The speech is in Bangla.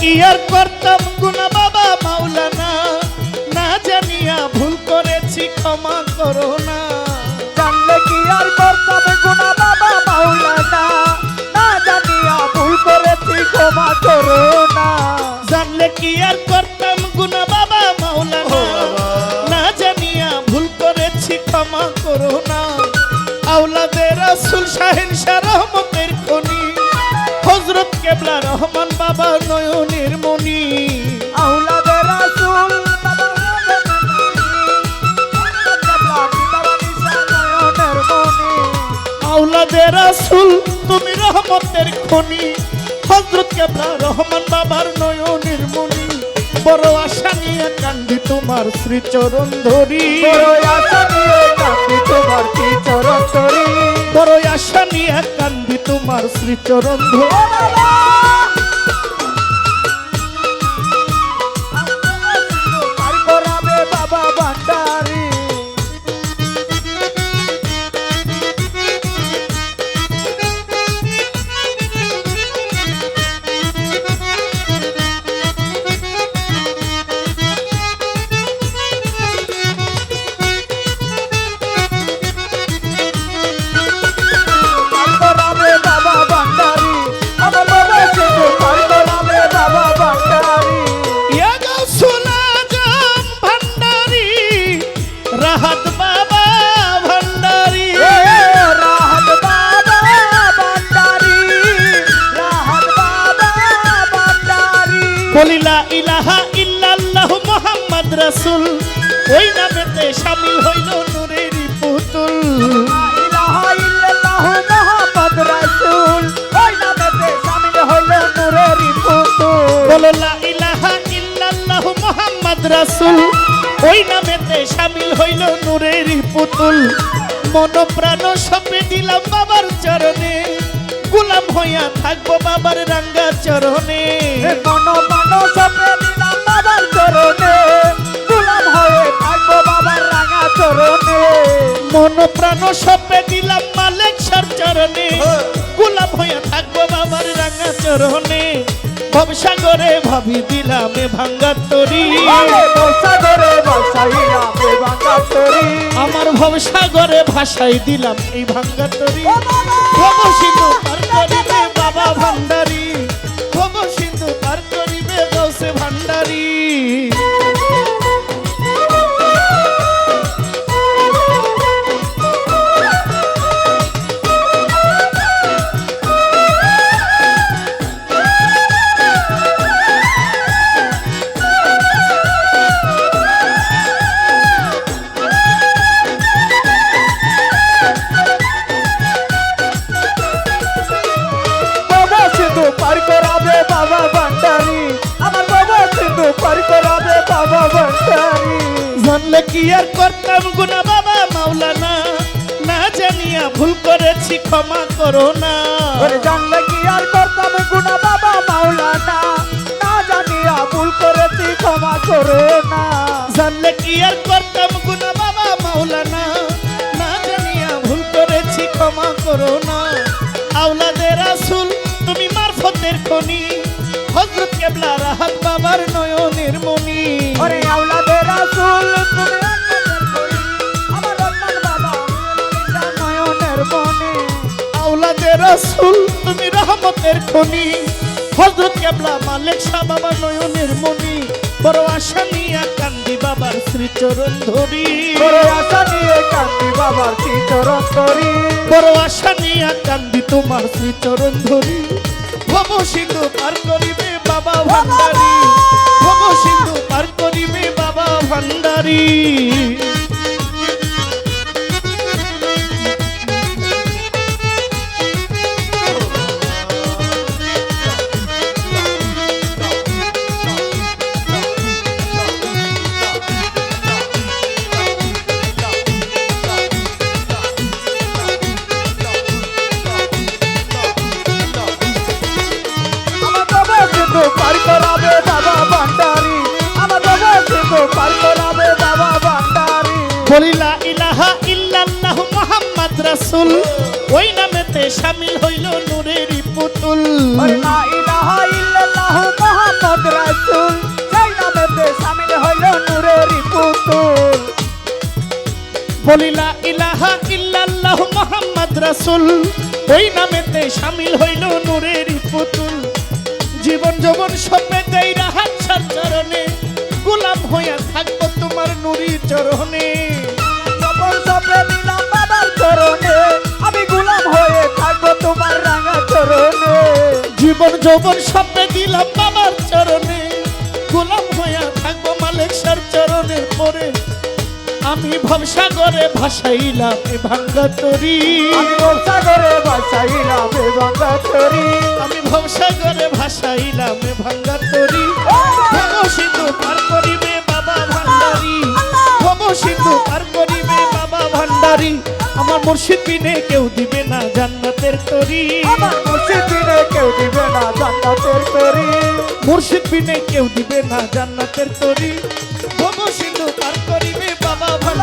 কি আর করতাম গুনা বাবা মাওলানা? না জানিয়া ভুল করেছি ক্ষমা করো না। জানলে কি আর করতাম গুনা বাবা মাওলানা? না জানিয়া ভুল করেছি ক্ষমা করো না। জানলে কি আর করতাম গুনা বাবা মাওলানা? না জানিয়া ভুল করেছি ক্ষমা করো না। আউলাদের রাসূল শাহিন শাহ রহমতের খনি। হযরত কেবলা রহমান বাবা নয়নের আউলাদের আসুল তুমি রহমতের খনি। হজরত কেবলা রহমান বাবার নয়নের মনি বড় আশা নিয়ে কান্দি তোমার শ্রীচরণ ধরি। বড় আশা নিয়ে কাঁদি তোমার শ্রীচরণ ধরি। বড় আশা নিয়ে কান্দি তোমার শ্রীচরণ ধরি। বলিলা ইলাহা ইল্লাল্লাহু মুহাম্মদ রাসূল। ওই নামেতে শামিল হইল নূরের পুতুল। ইলাহা ইল্লাল্লাহু মুহাম্মদ রাসূল। ওই নামেতে শামিল হইল নূরের পুতুল। বলো লা ইলাহা ইল্লাল্লাহু মুহাম্মদ রাসূল। ওই নামেতে শামিল হইল নূরের পুতুল। মন প্রাণ সপে দিলাম বাবার চরণে। গোলাম হইয়া থাকব বাবার রাঙ্গা চরণে। মন মন সপে দিলাম বাবার চরণে। গোলাম হয়ে থাকব বাবার রাঙা চরণে। মন প্রাণ সপে দিলাম মালিক সর চরণে। গোলাম হইয়া থাকব বাবার রাঙ্গা চরণে। ভবসাগরে ভাবি দিলাম ভাঙ্গা তরি। আরে ভবসাগরে ভাষাই দিলাম এই ভাঙ্গা তরি। বাবা ভান্ডারি। পার করাবে বাবা ভান্ডারি। জানলে কি আর করতাম গুনা বাবা মাওলানা? না জানিয়া ভুল করেছি ক্ষমা করো না। জানলে কি আর করতাম গুনা বাবা মাওলানা? না জানিয়া ভুল করেছি ক্ষমা করে না। জানলে কি আর করতাম গুনা বাবা মাওলানা? না জানিয়া ভুল করেছি ক্ষমা করো না। আওলাদের রাসূল তুমি মারফতের খনি। কেবলা রাহাত বাবার নয়নের মনি ওরে আওলাদের রাসূল আওলাদের রাসূল তুমি রহমতের খনি। হজরত কেবলা মালিক শাহ বাবা নয়নের মনি বড় আশা নিয়া কান্দি বাবার শ্রীচরণ ধরি। বড় আশা নিয়ে কান্দি বাবার চিতরণ করি বড় আশা নিয়া কান্দি তোমার শ্রীচরণ ধরি। ভব সিন্ধু পার করিবে বাবা ভান্ডারি। ভব সিন্ধু পার করিবে বাবা ভান্ডারি। পার করাবে বাবা ভান্ডারি। আমার বাবা সিন্ধু পার করাবে বাবা ভান্ডারি। বলিলা ইলাহা ইল্লাল্লাহু মুহাম্মদ রাসূল। ওই নামেতে শামিল হইল নূরেরই পুতুল। লা ইলাহা ইল্লাল্লাহ মুহাম্মদ রাসূল। সেই নামেতে শামিল হইল নূরের পুতুল। বলিলা ইলাহা ইল্লাল্লাহু মুহাম্মদ রাসূল। ওই নামেতে শামিল হইল নূরেরই পুতুল। জীবন যৌবন সপে দেই রাহাত চরণে গোলাম হইয়া থাকব তোমার নুরি চরণে। সফল সফলে দিলাম বাবার চরণে। আমি গোলাম হয়ে থাকব তোমার রাঙা চরণে। জীবন যৌবন সপে দিলাম বাবার চরণে। গোলাম আমি ভবসাগরে ভাসাইলাম এ ভাঙ্গা তরি। করে বাসাইলাম এ বাংলা চরি আমি ভবসাগরে ভাসাইলাম এ ভাঙ্গা তরি। ভব সিন্ধু পার করিবে বাবা ভান্ডারি। ভব সিন্ধু পার করিবে বাবা ভান্ডারি। আমার মুর্শিদ বিনে কেউ দিবে না জান্নাতের তরি। আমার মুর্শিদ দিনে কেউ দিবে না জান্নাতের তরি। মুর্শিদ বিনে কেউ দিবে না জান্নাতের তরি। ভব সিন্ধু পার